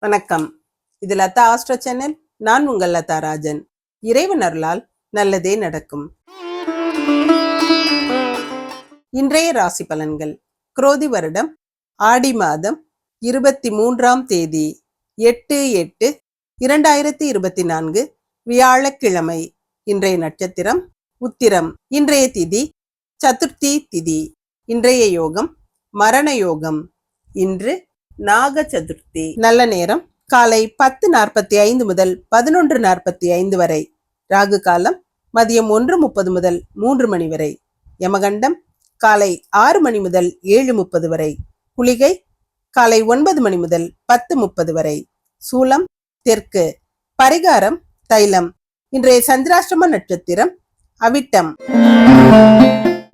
வணக்கம். இது Latha astro channel. நான் உங்கள் லதா ராஜன். இறைவன் அருளால் நல்லதே நடக்கும். இன்றைய ராசி பலன்கள். குரோதி வருடம் ஆடி மாதம் இருபத்தி மூன்றாம் தேதி எட்டு எட்டு இரண்டாயிரத்தி இருபத்தி நான்கு வியாழக்கிழமை. இன்றைய நட்சத்திரம் உத்திரம். இன்றைய திதி சதுர்த்தி திதி. இன்றைய யோகம் மரண யோகம். இன்று நாக சதுர்த்தி நல்ல நேரம். காலை பத்து நாற்பத்தி ஐந்து முதல் பதினொன்று நாற்பத்தி ஐந்து வரை. ராகு காலம் மதியம் ஒன்று முப்பது முதல் மூன்று மணி வரை. யமகண்டம் காலை ஆறு மணி முதல் ஏழு முப்பது வரை. குளிகை காலை ஒன்பது மணி முதல் பத்து முப்பது வரை. சூலம் தெற்கு. பரிகாரம் தைலம். இன்றைய சந்திராஷ்டம நட்சத்திரம் அவிட்டம்.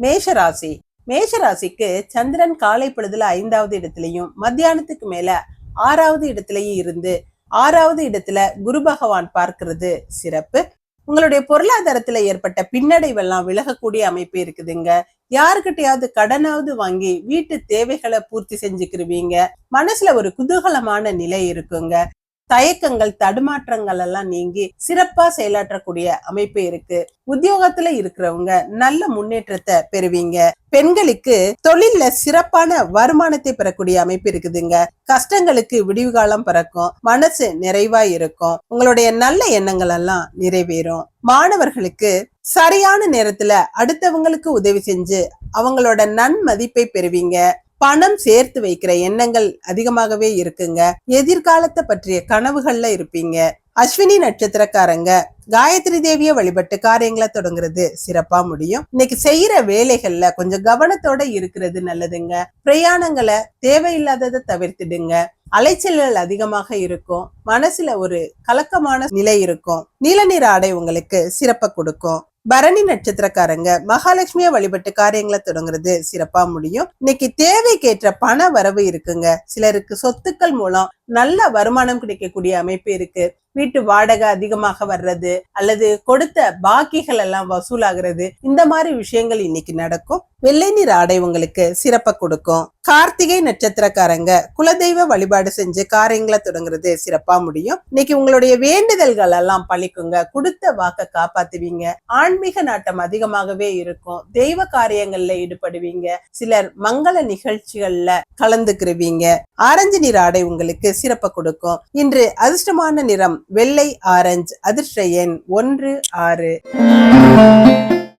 மேஷராசி. மேஷராசிக்கு சந்திரன் காலை பொழுதுல ஐந்தாவது இடத்துலயும் மத்தியானத்துக்கு மேல ஆறாவது இடத்துலயும் இருந்து ஆறாவது இடத்துல குரு பகவான் பார்க்கிறது சிறப்பு. உங்களுடைய பொருளாதாரத்துல ஏற்பட்ட பின்னடைவெல்லாம் விலகக்கூடிய அமைப்பு இருக்குதுங்க. யாருக்கிட்டையாவது கடனாவது வாங்கி வீட்டு தேவைகளை பூர்த்தி செஞ்சுக்கிருவீங்க. மனசுல ஒரு குதூகலமான நிலை இருக்குங்க. தயக்கங்கள் தடுமாற்றங்கள் எல்லாம் நீங்கி சிறப்பா செயலாற்றக்கூடிய அமைப்பு இருக்கு. உத்தியோகத்துல இருக்கிறவங்க நல்ல முன்னேற்றத்தை பெறுவீங்க. பெண்களுக்கு தொழில்ல சிறப்பான வருமானத்தை பெறக்கூடிய அமைப்பு இருக்குதுங்க. கஷ்டங்களுக்கு விடிவு காலம் பிறக்கும். மனசு நிறைவா இருக்கும். உங்களுடைய நல்ல எண்ணங்கள் எல்லாம் நிறைவேறும். மாணவர்களுக்கு சரியான நேரத்துல அடுத்தவங்களுக்கு உதவி செஞ்சு அவங்களோட நன்மதிப்பை பெறுவீங்க. பணம் சேர்த்து வைக்கிற எண்ணங்கள் அதிகமாகவே இருக்குங்க. எதிர்காலத்தை பற்றிய கனவுகள்ல இருப்பீங்க. அஸ்வினி நட்சத்திரக்காரங்க காயத்ரி தேவிய வழிபட்டு காரியங்களை தொடங்குறது சிறப்பா முடியும். இன்னைக்கு செய்யற வேலைகள்ல கொஞ்சம் கவனத்தோட இருக்கிறது நல்லதுங்க. பிரயாணங்களை தேவையில்லாததை தவிர்த்துடுங்க. அலைச்சல்கள் அதிகமாக இருக்கும். மனசுல ஒரு கலக்கமான நிலை இருக்கும். நீல நிற ஆடை உங்களுக்கு சிறப்பை கொடுக்கும். பரணி நட்சத்திரக்காரங்க மகாலட்சுமிய வழிபட்டு காரியங்களை தொடங்குறது சிறப்பா முடியும். இன்னைக்கு தேவைக்கேற்ற பண வரவு இருக்குங்க. சிலருக்கு சொத்துக்கள் மூலம் நல்ல வருமானம் கிடைக்கக்கூடிய அமைப்பு இருக்கு. வீட்டு வாடகை அதிகமாக வர்றது அல்லது கொடுத்த பாக்கிகள் எல்லாம் வசூலாகிறது. இந்த மாதிரி விஷயங்கள் இன்னைக்கு நடக்கும். வெள்ளை நீர் ஆடை உங்களுக்கு சிறப்பை கொடுக்கும். கார்த்திகை நட்சத்திரக்காரங்க குலதெய்வ வழிபாடு செஞ்சு காரியங்களை தொடங்குறது சிறப்பா முடியும். இன்னைக்கு உங்களுடைய வேண்டுதல்கள் எல்லாம் பழிக்குங்க. கொடுத்த வாக்க காப்பாத்துவீங்க. ஆன்மீக நாட்டம் அதிகமாகவே இருக்கும். தெய்வ காரியங்கள்ல ஈடுபடுவீங்க. சிலர் மங்கள நிகழ்ச்சிகள்ல கலந்துக்கிருவீங்க. ஆரஞ்சு நீர் ஆடை உங்களுக்கு சிறப்பு கொடுக்கும். இன்று அதிர்ஷ்டமான நிறம் வெள்ளை ஆரஞ்சு அதிர்ஷ்ட எண் ஒன்று ஆறு.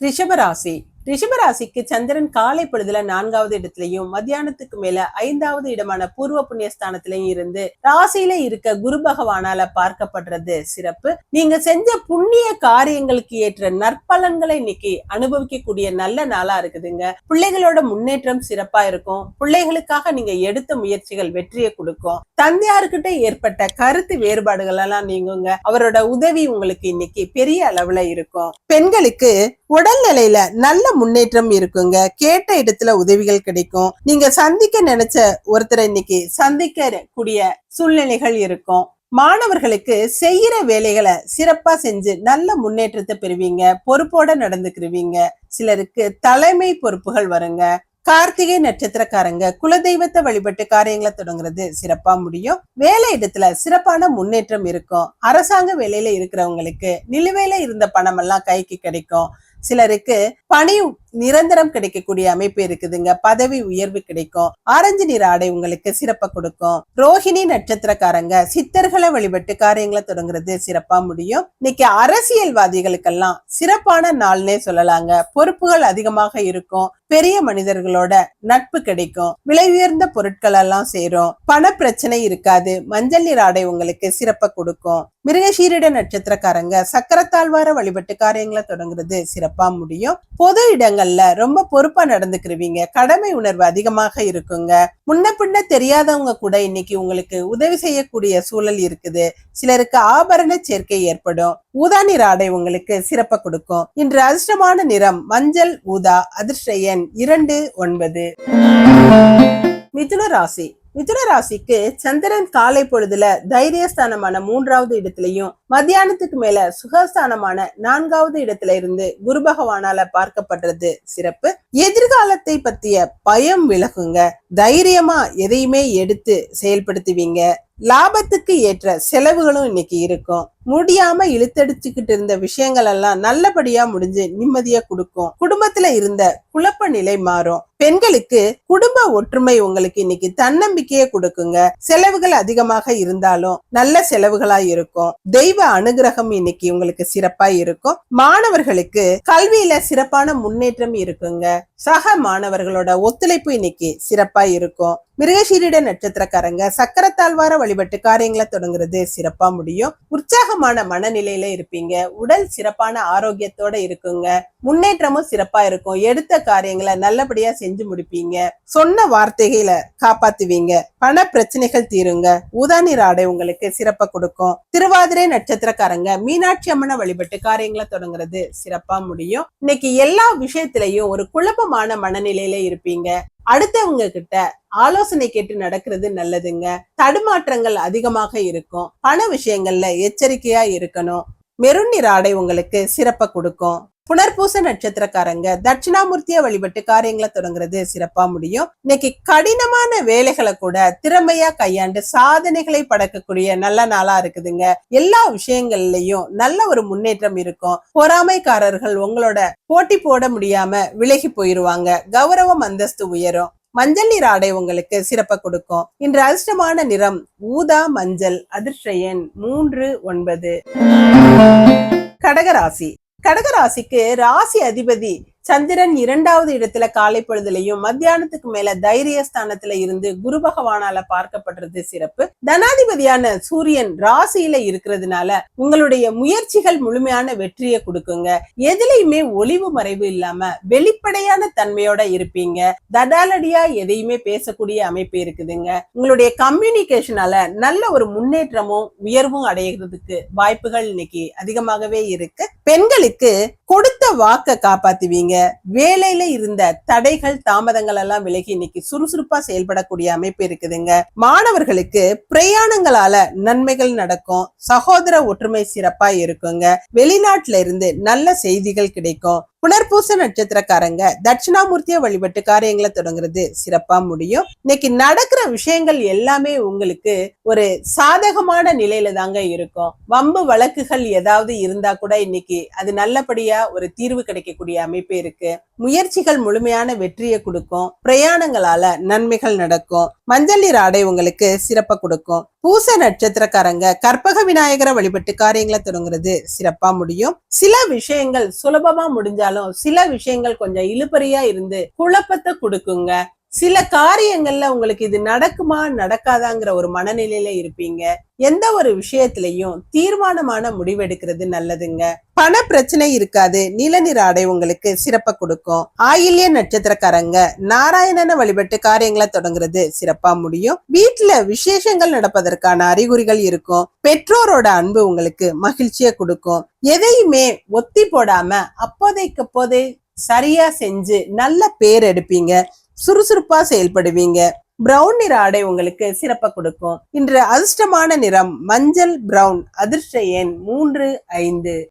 ரிஷபராசி ரிஷபராசிக்கு சந்திரன் காலை பொழுதுல நான்காவது இடத்துலயும் மத்தியானத்துக்கு மேல ஐந்தாவது இடமான பூர்வ புண்ணிய ஸ்தானத்திலையும் இருந்து ராசியில இருக்க குரு பகவானால பார்க்கப்படுறது சிறப்பு. நீங்க செஞ்ச புண்ணிய காரியங்களுக்கு ஏற்ற நற்பலன்களை இன்னைக்கு அனுபவிக்கக்கூடிய நல்ல நாளா இருக்குதுங்க. பிள்ளைகளோட முன்னேற்றம் சிறப்பா இருக்கும். பிள்ளைகளுக்காக நீங்க எடுத்த முயற்சிகள் வெற்றியை கொடுக்கும். தந்தையாருக்கிட்ட ஏற்பட்ட கருத்து வேறுபாடுகள் எல்லாம் நீங்குங்க. அவரோட உதவி உங்களுக்கு இன்னைக்கு பெரிய அளவுல இருக்கும். பெண்களுக்கு உடல்நிலையில நல்ல முன்னேற்றம் இருக்குங்க. கேட்ட இடத்துல உதவிகள் கிடைக்கும். நீங்க சந்திக்க நினைச்ச ஒருத்தரை இன்னைக்கு சந்திக்க கூடிய சூழ்நிலைகள் இருக்கும். மாணவர்களுக்கு செய்யற வேலைகளை சிறப்பா செஞ்சு நல்ல முன்னேற்றத்தை பெறுவீங்க. பொறுப்போட நடந்துக்கிருவீங்க. சிலருக்கு தலைமை பொறுப்புகள் வருங்க. கார்த்திகை நட்சத்திரக்காரங்க குலதெய்வத்தை வழிபட்டு காரியங்களை தொடங்குறது சிறப்பா முடியும். வேலை இடத்துல சிறப்பான முன்னேற்றம் இருக்கும். அரசாங்க வேலையில இருக்கிறவங்களுக்கு நிலுவையில இருந்த பணம் எல்லாம் கைக்கு கிடைக்கும். சிலருக்கு பணி நிரந்தரம் கிடைக்கக்கூடிய அமைப்பு இருக்குதுங்க. பதவி உயர்வு கிடைக்கும். ஆரஞ்சு நிற ஆடை உங்களுக்கு சிறப்பா கொடுக்கும். ரோஹிணி நட்சத்திரக்காரங்க சித்தர்களை வழிபட்டு காரியங்களை தொடங்குறது சிறப்பா முடியும். இன்னைக்கு அரசியல்வாதிகளுக்கெல்லாம் சிறப்பான நாள்னே சொல்லலாங்க. பொறுப்புகள் அதிகமாக இருக்கும். பெரிய மனிதர்களோட நட்பு கிடைக்கும். விலை உயர்ந்த பொருட்கள் எல்லாம் சேரும். பண பிரச்சனை இருக்காது. மஞ்சள் நீர் ஆடை உங்களுக்கு சிறப்ப கொடுக்கும். மிருகசீரிட நட்சத்திரக்காரங்க சக்கரத்தாழ்வார வழிபட்டு காரியங்களை தொடங்குறது சிறப்பா முடியும். பொது இடங்கள்ல ரொம்ப பொறுப்பா நடந்துக்கிருவீங்க. கடமை உணர்வு அதிகமாக இருக்குங்க. முன்ன பின்ன தெரியாதவங்க கூட இன்னைக்கு உங்களுக்கு உதவி செய்யக்கூடிய சூழல் இருக்குது. சிலருக்கு ஆபரண சேர்க்கை ஏற்படும். ஊதா நிற ஆடை உங்களுக்கு சிறப்பை கொடுக்கும். இன்று அதிர்ஷ்டமான நிறம் மஞ்சள் ஊதா அதிர்ஷ்ட எண் இரண்டு ஒன்பது. மிதுன ராசி. மிதுன ராசிக்கு சந்திரன் காலை பொழுதுல தைரியஸ்தானமான மூன்றாவது இடத்திலையும் மத்தியானத்துக்கு மேல சுகஸ்தானமான நான்காவது இடத்துல இருந்து குரு பகவானால பார்க்கப்படுறது சிறப்பு. எதிர்காலத்தை பத்திய பயம் விலகுங்க. தைரியமா எதையுமே எடுத்து செயல்படுத்துவீங்க. லாபத்துக்கு ஏற்ற செலவுகளும் இன்னைக்கு இருக்கும். முடியாம இழுத்தடிச்சுக்கிட்டு இருந்த விஷயங்கள் எல்லாம் நல்லபடியா முடிஞ்சு நிம்மதியா கொடுக்கும். குடும்பத்துல இருந்த குழப்ப நிலை மாறும். பெண்களுக்கு குடும்ப ஒற்றுமை உங்களுக்கு இன்னைக்கு தன்னம்பிக்கையை கொடுக்குங்க. செலவுகள் அதிகமாக இருந்தாலும் நல்ல செலவுகளா இருக்கும். தெய்வ அனுகிரகம் இன்னைக்கு உங்களுக்கு சிறப்பா இருக்கும். மாணவர்களுக்கு கல்வியில சிறப்பான முன்னேற்றம் இருக்குங்க. சக மாணவர்களோட ஒத்துழைப்பு இன்னைக்கு சிறப்பா இருக்கும். மிருகசீரிட நட்சத்திரக்காரங்க சக்கரத்தாழ்வார வழிபட்டு காரியங்களை தொடங்குறது சிறப்பா முடியும். உற்சாகமான மனநிலையில இருப்பீங்க. உடல் சிறப்பான ஆரோக்கியத்தோட இருக்குங்க. முன்னேற்றமும் சிறப்பா இருக்கும். எடுத்த காரியங்களை நல்லபடியா செஞ்சு முடிப்பீங்க. சொன்ன வார்த்தைகளை காப்பாத்துவீங்க. பண பிரச்சனைகள் தீருங்க. உதாநீர் ஆடை உங்களுக்கு சிறப்பா கொடுக்கும். திருவாதிரை நட்சத்திரக்காரங்க மீனாட்சி அம்மனை வழிபட்டு காரியங்களை தொடங்குறது சிறப்பா முடியும். இன்னைக்கு எல்லா விஷயத்திலையும் ஒரு குழப்பமான மனநிலையில இருப்பீங்க. அடுத்தவங்க கிட்ட ஆலோசனை கேட்டு நடக்கிறது நல்லதுங்க. தடுமாற்றங்கள் அதிகமாக இருக்கும். பண விஷயங்கள்ல எச்சரிக்கையா இருக்கணும். மெருன் ஆடை உங்களுக்கு சிறப்பை கொடுக்கும். புனர்பூச நட்சத்திரக்காரங்க தட்சிணாமூர்த்திய வழிபட்டு காரியங்களை தொடங்குறது சிறப்பா முடியும். இன்னைக்கு கடினமான வேலைகளை கூட திறமையா கையாண்டு சாதனைகளை படக்கக்கூடிய நல்ல நாளா இருக்குதுங்க. எல்லா விஷயங்கள்லயும் நல்ல ஒரு முன்னேற்றம் இருக்கும். பொறாமைக்காரர்கள் உங்களோட போட்டி போட முடியாம விலகி போயிருவாங்க. கௌரவம் அந்தஸ்து உயரும். மஞ்சள் நீர் ஆடை உங்களுக்கு சிறப்பை கொடுக்கும். இன்று அதிர்ஷ்டமான நிறம் ஊதா மஞ்சள் அதிர்ஷ்ட எண் மூன்று ஒன்பது. கடகராசி. கடகராசிக்கு ராசி அதிபதி சந்திரன் இரண்டாவது இடத்துல காலை பொழுதுலையும் மத்தியானத்துக்கு மேல தைரிய ஸ்தானத்துல இருந்து குரு பகவானால பார்க்கப்படுறது சிறப்பு. தனாதிபதியான சூரியன் ராசியில இருக்கிறதுனால உங்களுடைய முயற்சிகள் முழுமையான வெற்றியை கொடுக்குங்க. எதுலையுமே ஒளிவு மறைவு இல்லாம வெளிப்படையான தன்மையோட இருப்பீங்க. தடாலடியா எதையுமே பேசக்கூடிய அமைப்பு இருக்குதுங்க. உங்களுடைய கம்யூனிகேஷனால நல்ல ஒரு முன்னேற்றமும் உயர்வும் அடைகிறதுக்கு வாய்ப்புகள் இன்னைக்கு அதிகமாகவே இருக்கு. பெண்களுக்கு கொடுத்த வாக்க காப்பாத்துவீங்க. வேலையில இருந்த தடைகள் தாமதங்கள் எல்லாம் விலகி இன்னைக்கு சுறுசுறுப்பா செயல்படக்கூடிய அமைப்பு இருக்குதுங்க. மாணவர்களுக்கு பிரயாணங்களால நன்மைகள் நடக்கும். சகோதர ஒற்றுமை சிறப்பா இருக்குங்க. வெளிநாட்டுல இருந்து நல்ல செய்திகள் கிடைக்கும். புனர்பூச நட்சத்திரக்காரங்க தட்சிணாமூர்த்தியை வழிபட்டு காரியங்களை தொடங்குறது சிறப்பா முடியும். இன்னைக்கு நடக்கிற விஷயங்கள் எல்லாமே உங்களுக்கு ஒரு சாதகமான நிலையில தாங்க இருக்கும். வம்பு வழக்குகள் ஏதாவது இருந்தா கூட இன்னைக்கு அது நல்லபடியா ஒரு தீர்வு கிடைக்கக்கூடிய அமைப்பு இருக்கு. முயற்சிகள் முழுமையான வெற்றியை கொடுக்கும். பிரயாணங்களால நன்மைகள் நடக்கும். மஞ்சள் நீர் ஆடை உங்களுக்கு சிறப்பை கொடுக்கும். பூச நட்சத்திரக்காரங்க கற்பக விநாயகரை வழிபட்டு காரியங்களை தொடங்குறது சிறப்பா முடியும். சில விஷயங்கள் சுலபமா முடிஞ்சாலும் சில விஷயங்கள் கொஞ்சம் இழுபறியா இருந்து குழப்பத்தை கொடுக்குங்க. சில காரியங்கள்ல உங்களுக்கு இது நடக்குமா நடக்காதாங்கிற ஒரு மனநிலையில இருப்பீங்க. எந்த ஒரு விஷயத்திலையும் தீர்மானமான முடிவெடுக்கிறது நல்லதுங்க. பண பிரச்சனை இருக்காது. நீலநிற ஆடை உங்களுக்கு சிறப்ப கொடுக்கும். ஆயில்ய நட்சத்திரக்காரங்க நாராயணனை வழிபட்டு காரியங்களை தொடங்குறது சிறப்பா முடியும். வீட்டுல விசேஷங்கள் நடப்பதற்கான அறிகுறிகள் இருக்கும். பெற்றோரோட அன்பு உங்களுக்கு மகிழ்ச்சியை கொடுக்கும். எதையுமே ஒத்தி போடாம அப்போதைக்கு அப்போதே சரியா செஞ்சு நல்ல பேர் எடுப்பீங்க. சுறுசுறுப்பா செயல்படுவீங்க. பிரவுன் நிற ஆடை உங்களுக்கு சிறப்பை கொடுக்கும். இன்று அதிர்ஷ்டமான நிறம் மஞ்சள் பிரவுன் அதிர்ஷ்ட எண் மூன்று ஐந்து.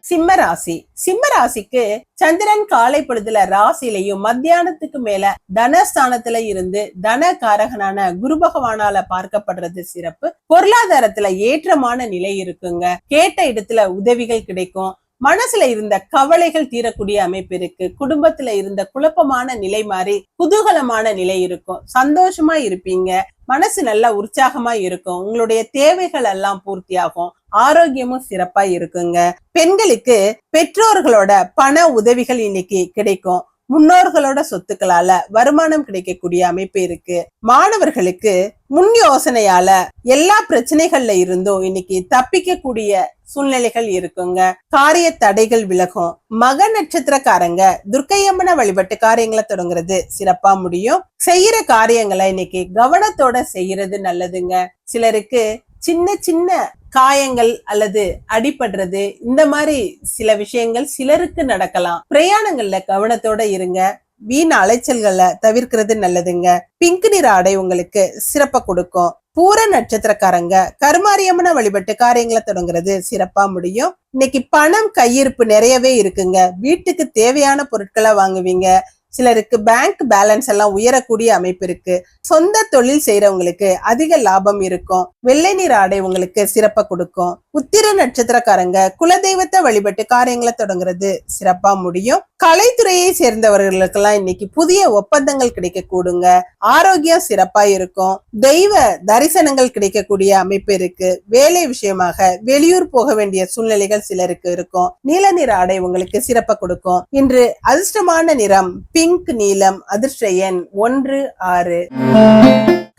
சிம்ம ராசி. சிம்ம ராசிக்கு சந்திரன் காலை பொழுதுல ராசிலையும் மத்தியானத்துக்கு மேல தனஸ்தானத்துல இருந்து தன காரகனான குரு பகவானால பார்க்கப்படுறது சிறப்பு. பொருளாதாரத்துல ஏற்றமான நிலை இருக்குங்க. கேட்ட இடத்துல உதவிகள் கிடைக்கும். மனசுல இருந்த கவலைகள் தீரக்கூடிய அமைப்பு இருக்கு. குடும்பத்துல இருந்த குழப்பமான நிலை மாறி குதூகலமான நிலை இருக்கும். சந்தோஷமா இருப்பீங்க. மனசு நல்லா உற்சாகமா இருக்கும். உங்களுடைய தேவைகள் எல்லாம் பூர்த்தியாகும். ஆரோக்கியமும் சிறப்பா இருக்குங்க. பெண்களுக்கு பெற்றோர்களோட பண உதவிகள் இன்னைக்கு கிடைக்கும். முன்னோர்களோட சொத்துக்களால வருமானம் கிடைக்கக்கூடிய அமைப்பு இருக்கு. மாணவர்களுக்கு முன் யோசனையால எல்லா பிரச்சனைகள்ல இருந்தும் இன்னைக்கு தப்பிக்கக்கூடிய சூழ்நிலைகள் இருக்குங்க. காரிய தடைகள் விலகும். மக நட்சத்திரக்காரங்க துர்க்கையம்மனை வழிபட்டு காரியங்களை தொடங்குறது சிறப்பா முடியும். செய்யற காரியங்களை இன்னைக்கு கவனத்தோட செய்யறது நல்லதுங்க. சிலருக்கு சின்ன சின்ன காயங்கள் அல்லது அடிபடுறது இந்த மாதிரி சில விஷயங்கள் சிலருக்கு நடக்கலாம். பிரயாணங்கள்ல கவனத்தோட இருங்க. வீண் அலைச்சல்களை தவிர்க்கிறது நல்லதுங்க. பிங்க் நிற ஆடை உங்களுக்கு சிறப்ப கொடுக்கும். பூர நட்சத்திரக்காரங்க கருமாரியம்மனை வழிபட்டு காரியங்களை தொடங்குறது சிறப்பா முடியும். இன்னைக்கு பணம் கையிருப்பு நிறையவே இருக்குங்க. வீட்டுக்கு தேவையான பொருட்களை வாங்குவீங்க. சிலருக்கு பேங்க் பேலன்ஸ் எல்லாம் உயரக்கூடிய அமைப்பு இருக்கு. சொந்த தொழில் செய்யறவங்களுக்கு அதிக லாபம் இருக்கும். வெள்ளை நிற ஆடை உங்களுக்கு சிறப்பை கொடுக்கும். உத்திர நட்சத்திரக்காரங்க குலதெய்வத்தை வழிபட்டு காரியங்களை தொடங்குறது சிறப்பா முடியும். கலைத்துறையை சேர்ந்தவர்களுக்கெல்லாம் இன்னைக்கு புதிய ஒப்பந்தங்கள் கிடைக்க கூடுங்க ஆரோக்கியம் சிறப்பா இருக்கும். தெய்வ தரிசனங்கள் கிடைக்கக்கூடிய அமைப்பு இருக்கு. வேலை விஷயமாக வெளியூர் போக வேண்டிய சூழ்நிலைகள் சிலருக்கு இருக்கும். நீல நிற ஆடை உங்களுக்கு சிறப்பை கொடுக்கும். இன்று அதிர்ஷ்டமான நிறம் பிங்க் நீலம் அதிர்ஷ்ட எண் ஒன்று ஆறு.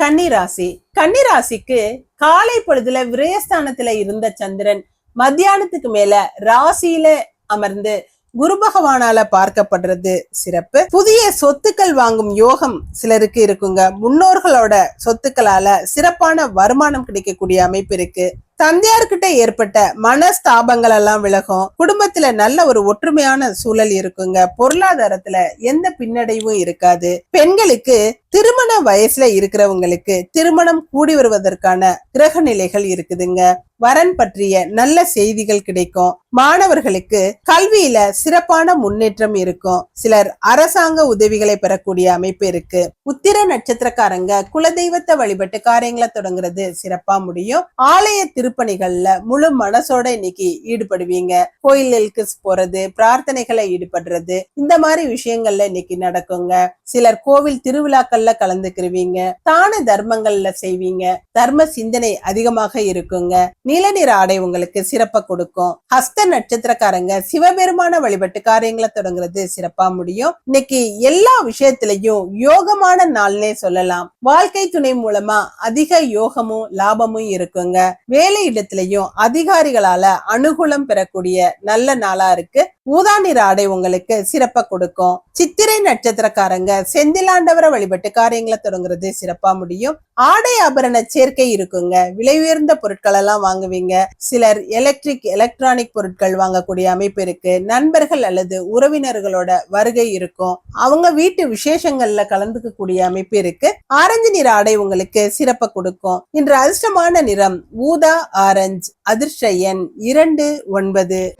கன்னிராசி. கன்னிராசிக்கு காலை பொழுதுல விரயஸ்தானத்துல இருந்த சந்திரன் மத்தியானத்துக்கு மேல ராசியில அமர்ந்து குரு பகவானால பார்க்கப்படுறது சிறப்பு. புதிய சொத்துக்கள் வாங்கும் யோகம் சிலருக்கு இருக்குங்க. முன்னோர்களோட சொத்துக்களால சிறப்பான வருமானம் கிடைக்கக்கூடிய அமைப்பு இருக்கு. தந்தையார்கிட்ட ஏற்பட்ட மனஸ்தாபங்கள் எல்லாம் விலகும். குடும்பத்துல நல்ல ஒரு ஒற்றுமையான சூழல் இருக்குங்க. பொருளாதாரத்துல எந்த பின்னடைவும் இருக்காது. பெண்களுக்கு திருமண வயசுல இருக்கிறவங்களுக்கு திருமணம் கூடி வருவதற்கான கிரக நிலைகள் இருக்குதுங்க. வரன் பற்றிய நல்ல செய்திகள் கிடைக்கும். மாணவர்களுக்கு கல்வியில சிறப்பான முன்னேற்றம் இருக்கும். சிலர் அரசாங்க உதவிகளை பெறக்கூடிய அமைப்பு இருக்கு. உத்திர நட்சத்திரக்காரங்க குலதெய்வத்தை வழிபட்டு காரியங்களை தொடங்குறது சிறப்பா முடியும். ஆலய திருப்பணிகள்ல முழு மனசோட இன்னைக்கு ஈடுபடுவீங்க. கோயிலுக்கு போறது பிரார்த்தனைகளை ஈடுபடுறது இந்த மாதிரி விஷயங்கள்ல இன்னைக்கு நடக்குங்க. சிலர் கோவில் திருவிழாக்கள்ல கலந்துக்கிருவீங்க. தான தர்மங்கள்ல செய்வீங்க. தர்ம சிந்தனை அதிகமாக இருக்குங்க. நீல நிற ஆடை உங்களுக்கு சிறப்பை கொடுக்கும். ஹஸ்த நட்சத்திரக்காரங்க சிவபெருமான வழிபட்டு காரியங்களை தொடங்குறது சிறப்பா முடியும். இன்னைக்கு எல்லா விஷயத்திலையும் யோகமான நாள்னே சொல்லலாம். வாழ்க்கை துணை மூலமா அதிக யோகமும் லாபமும் இருக்குங்க. வேலை இடத்திலையும் அதிகாரிகளால அனுகூலம் பெறக்கூடிய நல்ல நாளா இருக்கு. ஊதா நிற ஆடை உங்களுக்கு சிறப்பை கொடுக்கும். சித்திரை நட்சத்திரக்காரங்க செந்திலாண்டவரை வழிபட்டு காரியங்களை தொடங்குறது சிறப்பா முடியும். ஆடை ஆபரண சேர்க்கை இருக்குங்க. விலை உயர்ந்த பொருட்கள் எல்லாம் வாங்குவீங்க. சிலர் எலக்ட்ரிக் எலக்ட்ரானிக் பொருட்கள் வாங்கக்கூடிய அமைப்பு இருக்கு. நண்பர்கள் அல்லது உறவினர்களோட வருகை இருக்கும். அவங்க வீட்டு விசேஷங்கள்ல கலந்துக்க கூடிய அமைப்பு இருக்கு. ஆரஞ்சு நிற ஆடை உங்களுக்கு சிறப்பை கொடுக்கும். இன்று அதிர்ஷ்டமான நிறம் ஊதா ஆரஞ்சு அதிர்ஷ்ட எண் இரண்டு ஒன்பது.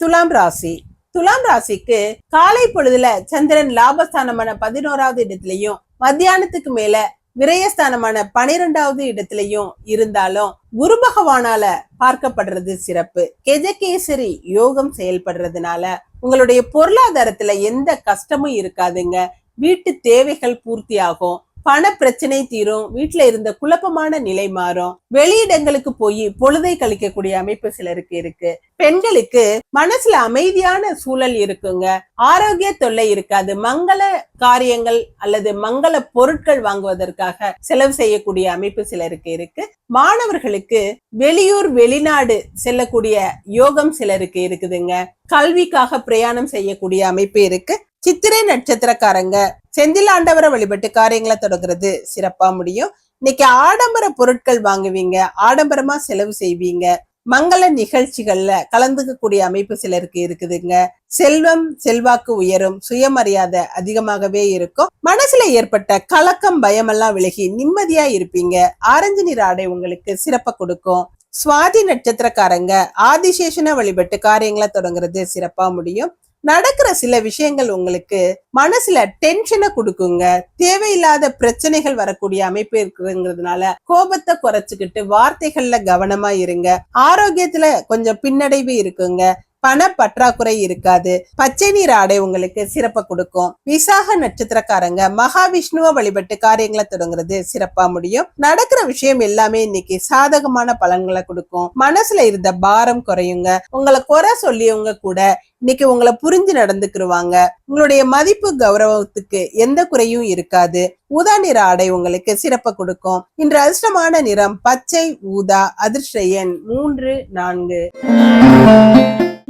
துலாம் ராசி. துலாம் ராசிக்கு காலை பொழுதுல சந்திரன் லாபஸ்தானமான பதினோராவது இடத்திலையும் மத்தியானத்துக்கு மேல விரயஸ்தானமான பனிரெண்டாவது இடத்திலையும் இருந்தாலும் குரு பகவானால பார்க்கப்படுறது சிறப்பு. கெஜகேசரி யோகம் செயல்படுறதுனால உங்களுடைய பொருளாதாரத்துல எந்த கஷ்டமும் இருக்காதுங்க. வீட்டு தேவைகள் பூர்த்தியாகும். பண பிரச்சனை தீரும் வீட்டுல இருந்த குழப்பமான நிலை மாறும். வெளியிடங்களுக்கு போய் பொழுதை கழிக்கக்கூடிய அமைப்பு சிலருக்கு இருக்கு. பெண்களுக்கு மனசுல அமைதியான சூழல் இருக்குங்க. ஆரோக்கிய தொல்லை இருக்காது. மங்கள காரியங்கள் அல்லது மங்கள பொருட்கள் வாங்குவதற்காக செலவு செய்யக்கூடிய அமைப்பு சிலருக்கு இருக்கு. மாணவர்களுக்கு வெளியூர் வெளிநாடு செல்லக்கூடிய யோகம் சிலருக்கு இருக்குதுங்க. கல்விக்காக பிரயாணம் செய்யக்கூடிய அமைப்பு இருக்கு. சித்திரை நட்சத்திரக்காரங்க செந்திலாண்டவரை வழிபட்டு காரியங்களை தொடங்குறது சிறப்பா முடியும். இன்னைக்கு ஆடம்பர பொருட்கள் வாங்குவீங்க ஆடம்பரமா செலவு செய்வீங்க. மங்கள நிகழ்ச்சிகள்ல கலந்துக்கக்கூடிய அமைப்பு சிலருக்கு இருக்குதுங்க. செல்வம் செல்வாக்கு உயரும் சுயமரியாதை அதிகமாகவே இருக்கும். மனசுல ஏற்பட்ட கலக்கம் பயமெல்லாம் விலகி நிம்மதியா இருப்பீங்க. ஆரஞ்சு நிற ஆடை உங்களுக்கு சிறப்பை கொடுக்கும். சுவாதி நட்சத்திரக்காரங்க ஆதிசேஷனை வழிபட்டு காரியங்களை தொடங்குறது சிறப்பா முடியும். நடக்கிற சில விஷயங்கள் உங்களுக்கு மனசுல டென்ஷனை கொடுக்குங்க. தேவையில்லாத பிரச்சனைகள் வரக்கூடிய அமைப்பு இருக்குங்கிறதுனால கோபத்தை குறைச்சுக்கிட்டு வார்த்தைகள்ல கவனமா இருங்க. ஆரோக்கியத்துல கொஞ்சம் பின்னடைவு இருக்குங்க. பண பற்றாக்குறை இருக்காது. பச்சை நீர் ஆடை உங்களுக்கு சிறப்பை கொடுக்கும். விசாக நட்சத்திரக்காரங்க மகாவிஷ்ணுவை வழிபட்டு காரியங்களை தொடங்குறது சிறப்பா முடியும். நடக்கிற விஷயம் எல்லாமே இன்னைக்கு சாதகமான பலன்களை கொடுக்கும். மனசுல இருந்த பாரம் குறையுங்க. உங்களை குறை சொல்லியவங்க கூட இன்னைக்கு உங்களை புரிஞ்சு நடந்துக்கிருவாங்க. உங்களுடைய மதிப்பு கௌரவத்துக்கு எந்த குறையும் இருக்காது. ஊதா நிற ஆடை உங்களுக்கு சிறப்பை கொடுக்கும். இன்று அதிர்ஷ்டமான நிறம் பச்சை ஊதா அதிர்ஷ்ட எண் மூன்று நான்கு.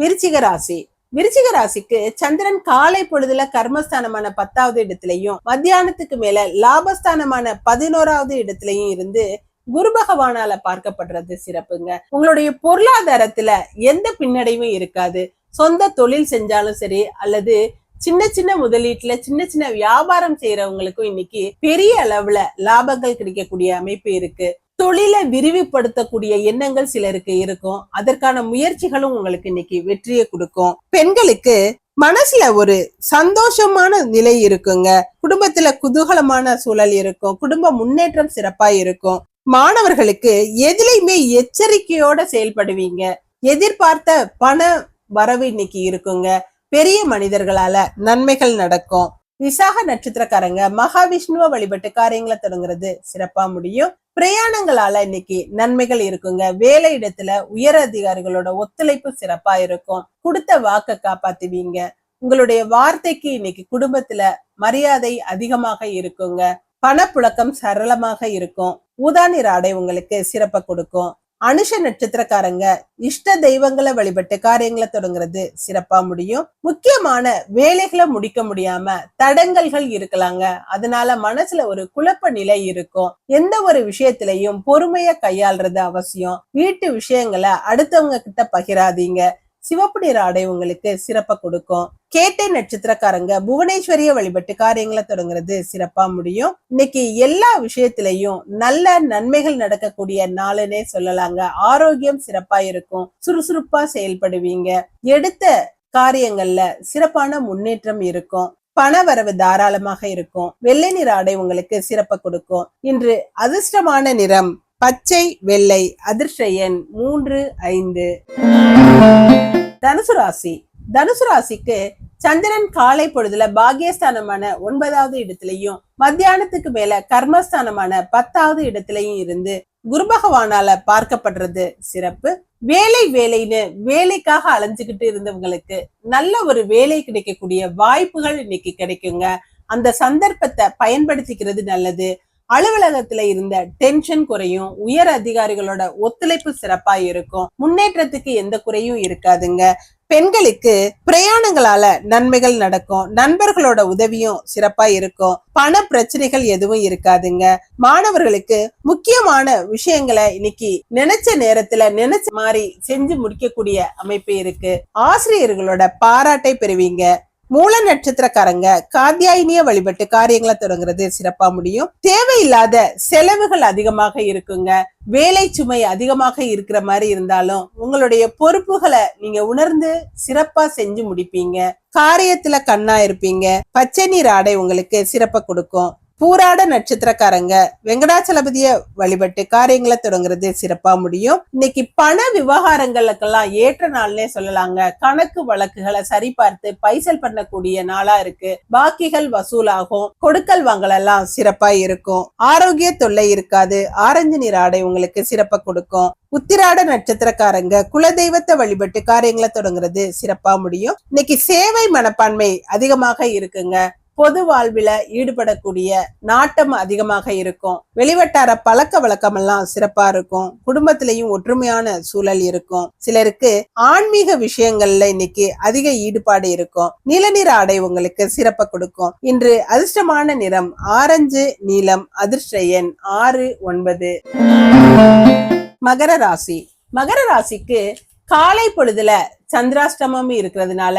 விருச்சிக ராசி. விருச்சிக ராசிக்கு சந்திரன் காலை பொழுதுல கர்மஸ்தானமான பத்தாவது இடத்துலயும் மத்தியானத்துக்கு மேல லாபஸ்தானமான பதினோராவது இடத்துலயும் இருந்து குரு பகவானால பார்க்கப்படுறது சிறப்புங்க. உங்களுடைய பொருளாதாரத்துல எந்த பின்னடைவும் இருக்காது. சொந்த தொழில் செஞ்சாலும் சரி அல்லது சின்ன சின்ன முதலீட்டுல சின்ன சின்ன வியாபாரம் செய்யறவங்களுக்கும் இன்னைக்கு பெரிய அளவுல லாபங்கள் கிடைக்கக்கூடிய அமைப்பு இருக்கு. தொழிலை விரிவுபடுத்தக்கூடிய எண்ணங்கள் சிலருக்கு இருக்கும். அதற்கான முயற்சிகளும் உங்களுக்கு இன்னைக்கு வெற்றியை கொடுக்கும். பெண்களுக்கு மனசுல ஒரு சந்தோஷமான நிலை இருக்குங்க. குடும்பத்துல குதூகலமான சூழல் இருக்கும். குடும்ப முன்னேற்றம் சிறப்பா இருக்கும். மாணவர்களுக்கு எதிலையுமே எச்சரிக்கையோட செயல்படுவீங்க. எதிர்பார்த்த பண வரவு இன்னைக்கு இருக்குங்க. பெரிய மனிதர்களால நன்மைகள் நடக்கும். விசாக நட்சத்திரக்காரங்க மகாவிஷ்ணுவ வழிபட்டு காரியங்களை தொடங்குறது சிறப்பா முடியும். பிரயாணங்களால இன்னைக்கு நன்மைகள் இருக்குங்க. வேலை இடத்துல உயர் அதிகாரிகளோட ஒத்துழைப்பு சிறப்பா இருக்கும். கொடுத்த வாக்க காப்பாத்துவீங்க. உங்களுடைய வார்த்தைக்கு இன்னைக்கு குடும்பத்துல மரியாதை அதிகமாக இருக்குங்க. பணப்புழக்கம் சரளமாக இருக்கும். ஊதா நிற ஆடை உங்களுக்கு சிறப்பை கொடுக்கும். அனுஷ நட்சத்திரக்காரங்க இஷ்ட தெய்வங்களை வழிபட்டு காரியங்களை தொடங்குறது சிறப்பா முடியும். முக்கியமான வேலைகளை முடிக்க முடியாம தடங்கல்கள் இருக்கலாங்க. அதனால மனசுல ஒரு குழப்ப நிலை இருக்கும். எந்த ஒரு விஷயத்திலையும் பொறுமைய கையாள்றது அவசியம். வீட்டு விஷயங்களை அடுத்தவங்க கிட்ட பகிராதீங்க. சிவப்பு நிற ஆடை உங்களுக்கு சிறப்பா கொடுக்கும். கேட்டை நட்சத்திரக்காரங்க புவனேஸ்வரிய வழிபட்டு காரியங்களை தொடங்குறது சிறப்பா முடியும். இன்னைக்கு எல்லா விஷயத்திலையும் நல்ல நன்மைகள் நடக்கக்கூடிய நாளுன்னே சொல்லலாங்க. ஆரோக்கியம் சிறப்பா இருக்கும். சுறுசுறுப்பா செயல்படுவீங்க. எடுத்த காரியங்கள்ல சிறப்பான முன்னேற்றம் இருக்கும். பண வரவு தாராளமாக இருக்கும். வெள்ளை நிற ஆடை உங்களுக்கு சிறப்பை கொடுக்கும். இன்று அதிர்ஷ்டமான நிறம் பச்சை வெள்ளை அதிர்ஷயன் மூன்று ஐந்து. தனுசு ராசி. தனுசு ராசிக்கு சந்திரன் காலை பொழுதுல பாகியஸ்தானமான ஒன்பதாவது இடத்துலயும் மத்தியானத்துக்கு மேல கர்மஸ்தானமான பத்தாவது இடத்துலயும் இருந்து குரு பகவானால பார்க்கப்படுறது சிறப்பு. வேலை வேலைன்னு வேலைக்காக அலைஞ்சுக்கிட்டு இருந்தவங்களுக்கு நல்ல ஒரு வேலை கிடைக்கக்கூடிய வாய்ப்புகள் இன்னைக்கு கிடைக்குங்க. அந்த சந்தர்ப்பத்தை பயன்படுத்திக்கிறது நல்லது. அலுவலகத்துல இருந்த டென்ஷன் குறையும் உயர் அதிகாரிகளோட ஒத்துழைப்பு சிறப்பா இருக்கும். முன்னேற்றத்துக்கு எந்த குறையும் இருக்காதுங்க. பெண்களுக்கு பிரயாணங்களால நன்மைகள் நடக்கும். நண்பர்களோட உதவியும் சிறப்பா இருக்கும். பண பிரச்சனைகள் எதுவும் இருக்காதுங்க. மாணவர்களுக்கு முக்கியமான விஷயங்களை இன்னைக்கு நினைச்ச நேரத்துல நினைச்ச மாதிரி செஞ்சு முடிக்கக்கூடிய அமைப்பு இருக்கு. ஆசிரியர்களோட பாராட்டை பெறுவீங்க. மூல நட்சத்திரக்காரங்க காத்தியாயினிய வழிபட்டு காரியங்களை தொடங்குறது சிறப்பா முடியும். தேவையில்லாத செலவுகள் அதிகமாக இருக்குங்க. வேலை சுமை அதிகமாக இருக்கிற மாதிரி இருந்தாலும் உங்களுடைய பொறுப்புகளை நீங்க உணர்ந்து சிறப்பா செஞ்சு முடிப்பீங்க. காரியத்துல கண்ணா இருப்பீங்க. பச்சை நீர் ஆடை உங்களுக்கு சிறப்பை கொடுக்கும். பூராட நட்சத்திரக்காரங்க வெங்கடாச்சலபதிய வழிபட்டு காரியங்களை தொடங்குறது சிறப்பா முடியும். இன்னைக்கு பண விவகாரங்களுக்கெல்லாம் ஏற்ற நாள்னே சொல்லலாங்க. கணக்கு வழக்குகளை சரிபார்த்து பைசல் பண்ணக்கூடிய நாளா இருக்கு. பாக்கிகள் வசூலாகும். கொடுக்கல் வாங்கல் எல்லாம் சிறப்பா இருக்கும். ஆரோக்கிய தொல்லை இருக்காது. ஆரஞ்சு நீர் ஆடை உங்களுக்கு சிறப்பை கொடுக்கும். உத்திராட நட்சத்திரக்காரங்க குலதெய்வத்தை வழிபட்டு காரியங்களை தொடங்குறது சிறப்பா முடியும். இன்னைக்கு சேவை மனப்பான்மை அதிகமாக இருக்குங்க. பொது வாழ்வில ஈடுபடக்கூடிய நாட்டம் அதிகமாக இருக்கும். வெளிவட்டார பழக்க வழக்கம் எல்லாம் சிறப்பா இருக்கும். குடும்பத்திலையும் ஒற்றுமையான சூழல் இருக்கும். சிலருக்கு ஆன்மீக விஷயங்கள்ல இன்னைக்கு அதிக ஈடுபாடு இருக்கும். நிலநிற ஆடை உங்களுக்கு சிறப்பை கொடுக்கும். இன்று அதிர்ஷ்டமான நிறம் ஆரஞ்சு நீலம் அதிர்ஷ்ட எண் ஆறு ஒன்பது. மகர ராசி. மகர ராசிக்கு காலை பொழுதுல சந்திராஷ்டமம் இருக்கிறதுனால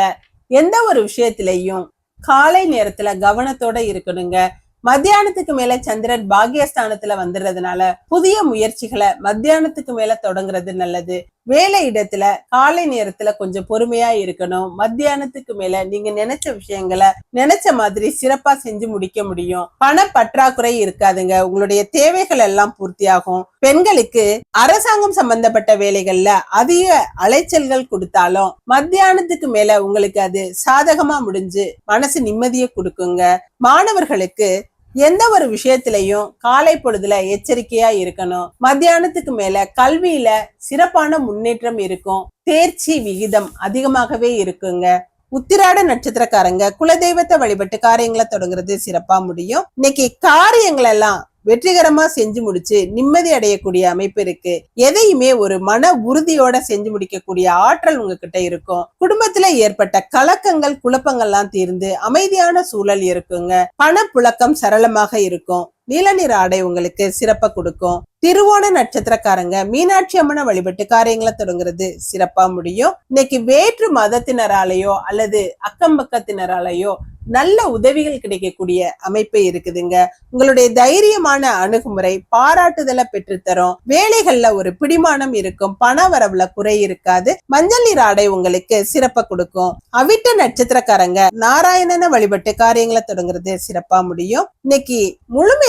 எந்த ஒரு விஷயத்திலையும் காலை நேரத்துல கவனத்தோட இருக்கணுங்க. மத்தியானத்துக்கு மேல சந்திரன் பாகியஸ்தானத்துல வந்துடுறதுனால புதிய முயற்சிகளை மத்தியானத்துக்கு மேல தொடங்குறது நல்லது. வேலை இடத்துல காலை நேரத்துல கொஞ்சம் பொறுமையா இருக்கணும். மத்தியானத்துக்கு மேல நீங்க நினைச்ச விஷயங்களை நினைச்ச மாதிரி சிறப்பா செஞ்சு முடிக்க முடியும். பண பற்றாக்குறை இருக்காதுங்க. உங்களுடைய தேவைகள் எல்லாம் பூர்த்தியாகும். பெண்களுக்கு அரசாங்கம் சம்பந்தப்பட்ட வேலைகள்ல அதிக அலைச்சல்கள் கொடுத்தாலும் மத்தியானத்துக்கு மேல உங்களுக்கு அது சாதகமா முடிஞ்சு மனசு நிம்மதியை கொடுக்குங்க. மாணவர்களுக்கு எந்த ஒரு விஷயத்திலையும் காலை பொழுதுல எச்சரிக்கையா இருக்கணும். மத்தியானத்துக்கு மேல கல்வியில சிறப்பான முன்னேற்றம் இருக்கும். தேர்ச்சி விகிதம் அதிகமாகவே இருக்குங்க. உத்திராட நட்சத்திரக்காரங்க குலதெய்வத்தை வழிபட்டு காரியங்களை தொடங்குறது சிறப்பா முடியும். இன்னைக்கு காரியங்கள் எல்லாம் வெற்றிகரமா செஞ்சு முடிச்சு நிம்மதி அடையக்கூடிய அமைப்பு இருக்கு. எதையுமே ஒரு மன உறுதியோட செஞ்சு முடிக்கக்கூடிய ஆற்றல் உங்ககிட்ட இருக்கும். குடும்பத்துல ஏற்பட்ட கலக்கங்கள் குழப்பங்கள்லாம் தீர்ந்து அமைதியான சூழல் இருக்குங்க. பணப்புழக்கம் சரளமாக இருக்கும். நீல நிற ஆடை உங்களுக்கு சிறப்ப கொடுக்கும். திருவோண நட்சத்திரக்காரங்க மீனாட்சி அம்மனை வழிபட்டு காரியங்களை தொடங்குறது சிறப்பா முடியும். இன்னைக்கு வேற்று மதத்தினராலேயோ அல்லது அக்கம் பக்கத்தினராலேயோ நல்ல உதவிகள் கிடைக்கக்கூடிய அமைப்பு இருக்குதுங்க. உங்களுடைய தைரியமான அணுகுமுறை பாராட்டுதலை பெற்றுத்தரும். வேலைகள்ல ஒரு பிடிமானம் இருக்கும். பண வரவுல குறை இருக்காது. மஞ்சள் நீர் ஆடை உங்களுக்கு சிறப்ப கொடுக்கும். அவிட்ட நட்சத்திரக்காரங்க நாராயணனை வழிபட்டு காரியங்களை தொடங்குறது சிறப்பா முடியும். இன்னைக்கு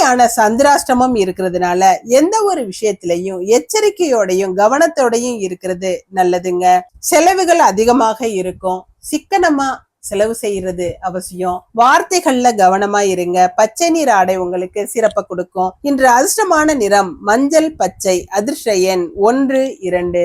முழுமையான சந்திராஷ்டமம் இருக்கிறதுனால எந்த ஒரு விஷயத்திலையும் எச்சரிக்கையோடையும் கவனத்தோடையும் இருக்கிறது நல்லதுங்க. செலவுகள் அதிகமாக இருக்கும். சிக்கனமா செலவு செய்யறது அவசியம். வார்த்தைகள்ல கவனமா இருங்க. பச்சை நீர் ஆடை உங்களுக்கு சிறப்ப கொடுக்கும். இன்று அதிர்ஷ்டமான நிறம் மஞ்சள் பச்சை அதிர்ஷ்ட எண் ஒன்று இரண்டு.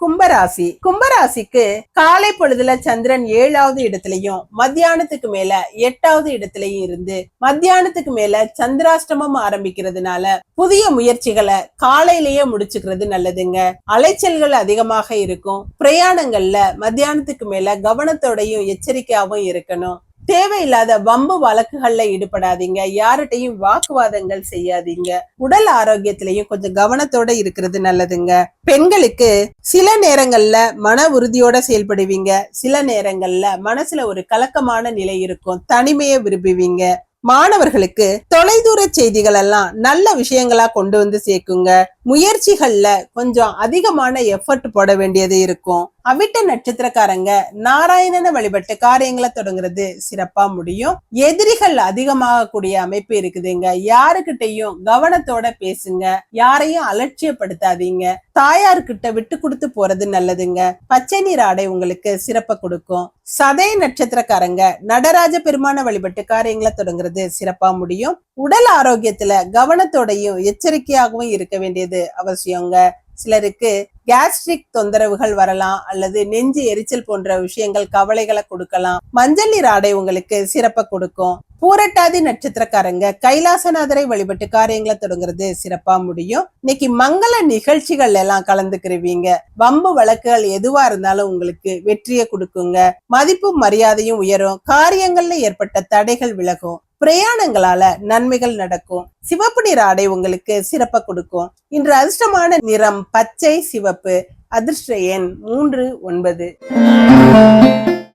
கும்பராசி. கும்பராசிக்கு காலை பொழுதுல சந்திரன் ஏழாவது இடத்துலயும் மத்தியானத்துக்கு மேல எட்டாவது இடத்துலயும் இருந்து மத்தியானத்துக்கு மேல சந்திராஷ்டமம் ஆரம்பிக்கிறதுனால புதிய முயற்சிகளை காலையிலேயே முடிச்சுக்கிறது நல்லதுங்க. அலைச்சல்கள் அதிகமாக இருக்கும். பிரயாணங்கள்ல மத்தியானத்துக்கு மேல கவனத்தோடையும் எச்சரிக்கையாவும் இருக்கணும். தேவையில்லாத வம்பு வழக்குகள்ல ஈடுபடாதீங்க. யார்கிட்டையும் வாக்குவாதங்கள் செய்யாதீங்க. உடல் ஆரோக்கியத்திலையும் கொஞ்சம் கவனத்தோட இருக்கிறது நல்லதுங்க. பெண்களுக்கு சில நேரங்கள்ல மன உறுதியோட செயல்படுவீங்க. சில நேரங்கள்ல மனசுல ஒரு கலக்கமான நிலை இருக்கும். தனிமையை விரும்புவீங்க. மாணவர்களுக்கு தொலை தொலைதூர செய்திகள் எல்லாம் நல்ல விஷயங்களா கொண்டு வந்து சேர்க்குங்க. முயற்சிகள்ல கொஞ்சம் அதிகமான எஃபர்ட் போட வேண்டியது இருக்கும். அவிட்ட நட்சத்திரக்காரங்க நாராயணனை வழிபட்டு காரியங்களை தொடங்குறது சிறப்பா முடியும். எதிரிகள் அதிகமாக கூடிய அமைப்பு இருக்குதுங்க. யாருக்கிட்டையும் கவனத்தோட பேசுங்க. யாரையும் அலட்சியப்படுத்தாதீங்க. தாயார்கிட்ட விட்டு கொடுத்து போறது நல்லதுங்க. பச்சை நீர் ஆடை உங்களுக்கு சிறப்பை கொடுக்கும். சதய நட்சத்திரக்காரங்க நடராஜ பெருமான வழிபட்டு காரியங்களை தொடங்குறது சிறப்பா முடியும். உடல் ஆரோக்கியத்துல கவனத்தோடையும் எச்சரிக்கையாகவும் இருக்க வேண்டியது அவசியங்க. சிலருக்கு கேஸ்ட்ரிக் தொந்தரவுகள் வரலாம் அல்லது நெஞ்சு எரிச்சல் போன்ற விஷயங்கள் கவலைகளை கொடுக்கலாம். மஞ்சள் நீர் ஆடை உங்களுக்கு சிறப்பை கொடுக்கும். பூரட்டாதி நட்சத்திரக்காரங்க கைலாசநாதரை வழிபட்டு காரியங்களை தொடங்குறது சிறப்பா முடியும். இன்னைக்கு மங்கள நிகழ்ச்சிகள் எல்லாம் கலந்துக்கிருவீங்க. வம்பு வழக்குகள் எதுவா இருந்தாலும் உங்களுக்கு வெற்றியை கொடுக்குங்க. மதிப்பும் மரியாதையும் உயரும். காரியங்கள்ல ஏற்பட்ட தடைகள் விலகும். பிரயாணங்களால நன்மைகள் நடக்கும். சிவப்பு நிற ஆடை உங்களுக்கு சிறப்ப கொடுக்கும். இன்று அதிர்ஷ்டமான நிறம் பச்சை சிவப்பு. அதிர்ஷ்ட எண் மூன்று ஒன்பது.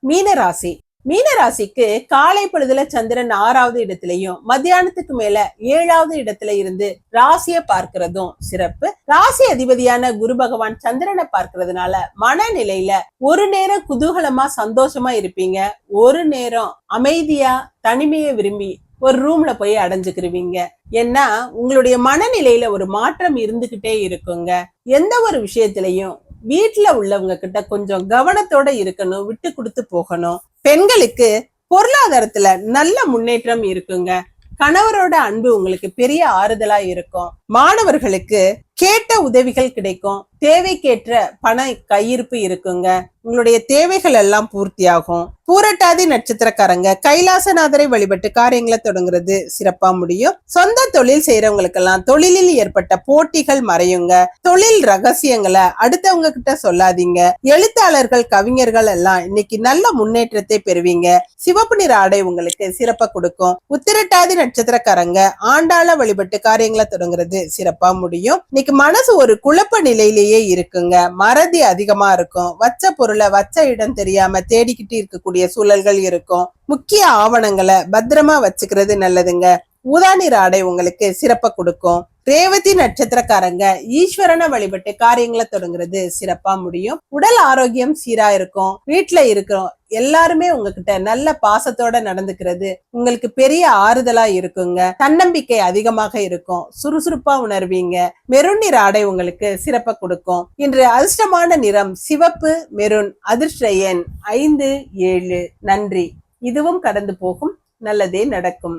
மீனராசி மீனராசிக்கு காலை பொழுதுல சந்திரன் ஆறாவது இடத்திலையும் மத்தியானத்துக்கு மேல ஏழாவது இடத்துல இருந்து ராசிய பார்க்கிறதும் சிறப்பு. ராசி அதிபதியான குரு பகவான் சந்திரனை பார்க்கறதுனால மனநிலையில ஒரு நேரம் குதூகலமா சந்தோஷமா இருப்பீங்க. ஒரு நேரம் அமைதியா தனிமையை விரும்பி ஒரு ரூம்ல போய் அடைஞ்சுக்கிருவீங்க. ஏன்னா உங்களுடைய மனநிலையில ஒரு மாற்றம் இருந்துகிட்டே இருக்குங்க. எந்த ஒரு விஷயத்திலையும் வீட்டுல உள்ளவங்க கிட்ட கொஞ்சம் கவனத்தோட இருக்கணும் விட்டு கொடுத்து போகணும். பெண்களுக்கு பொருளாதாரத்துல நல்ல முன்னேற்றம் இருக்குங்க. கணவரோட அன்பு உங்களுக்கு பெரிய ஆறுதலா இருக்கும். மாணவர்களுக்கு கேட்ட உதவிகள் கிடைக்கும். தேவைக்கேற்ற பண கையிருப்பு இருக்குங்க. உங்களுடைய தேவைகள் எல்லாம் பூர்த்தியாகும். பூரட்டாதி நட்சத்திரக்காரங்க கைலாசநாதரை வழிபட்டு காரியங்களை தொடங்குறது சிறப்பா முடியும். சொந்த தொழில் செய்யறவங்களுக்கெல்லாம் தொழிலில் ஏற்பட்ட போட்டிகள் மறையுங்க. தொழில் ரகசியங்களை அடுத்தவங்க கிட்ட சொல்லாதீங்க. எழுத்தாளர்கள் கவிஞர்கள் எல்லாம் இன்னைக்கு நல்ல முன்னேற்றத்தை பெறுவீங்க. சிவப்பு நிற ஆடை உங்களுக்கு சிறப்பா கொடுக்கும். உத்திரட்டாதி நட்சத்திரக்காரங்க ஆண்டாள வழிபட்டு காரியங்களை தொடங்குறது சிறப்பா முடியும். இன்னைக்கு மனசு ஒரு குழப்ப நிலையிலேயே இருக்குங்க. மறதி அதிகமா இருக்கும். வச்ச பொருளை வச்ச இடம் தெரியாம தேடிக்கிட்டு இருக்கக்கூடிய சூழல்கள் இருக்கும். முக்கிய ஆவணங்களை பத்திரமா வச்சுக்கிறது நல்லதுங்க. ஊதா நிற ஆடை உங்களுக்கு சிறப்பை கொடுக்கும். ரேவதி நட்சத்திரக்காரங்க ஈஸ்வரனை வழிபட்டு காரியங்களை தொடங்குறது சிறப்பா முடியும். உடல் ஆரோக்கியம் சீரா இருக்கும். வீட்டுல இருக்கிறோம் எல்லாருமே உங்ககிட்ட நல்ல பாசத்தோட நடந்துக்கிறது உங்களுக்கு பெரிய ஆறுதலா இருக்குங்க. தன்னம்பிக்கை அதிகமாக இருக்கும். சுறுசுறுப்பா உணர்வீங்க. மெருன் நிற ஆடை உங்களுக்கு சிறப்பை கொடுக்கும். இன்று அதிர்ஷ்டமான நிறம் சிவப்பு மெருன் அதிர்ஷ்ட எண் ஐந்து ஏழு. நன்றி. இதுவும் கடந்து போகும். நல்லதே நடக்கும்.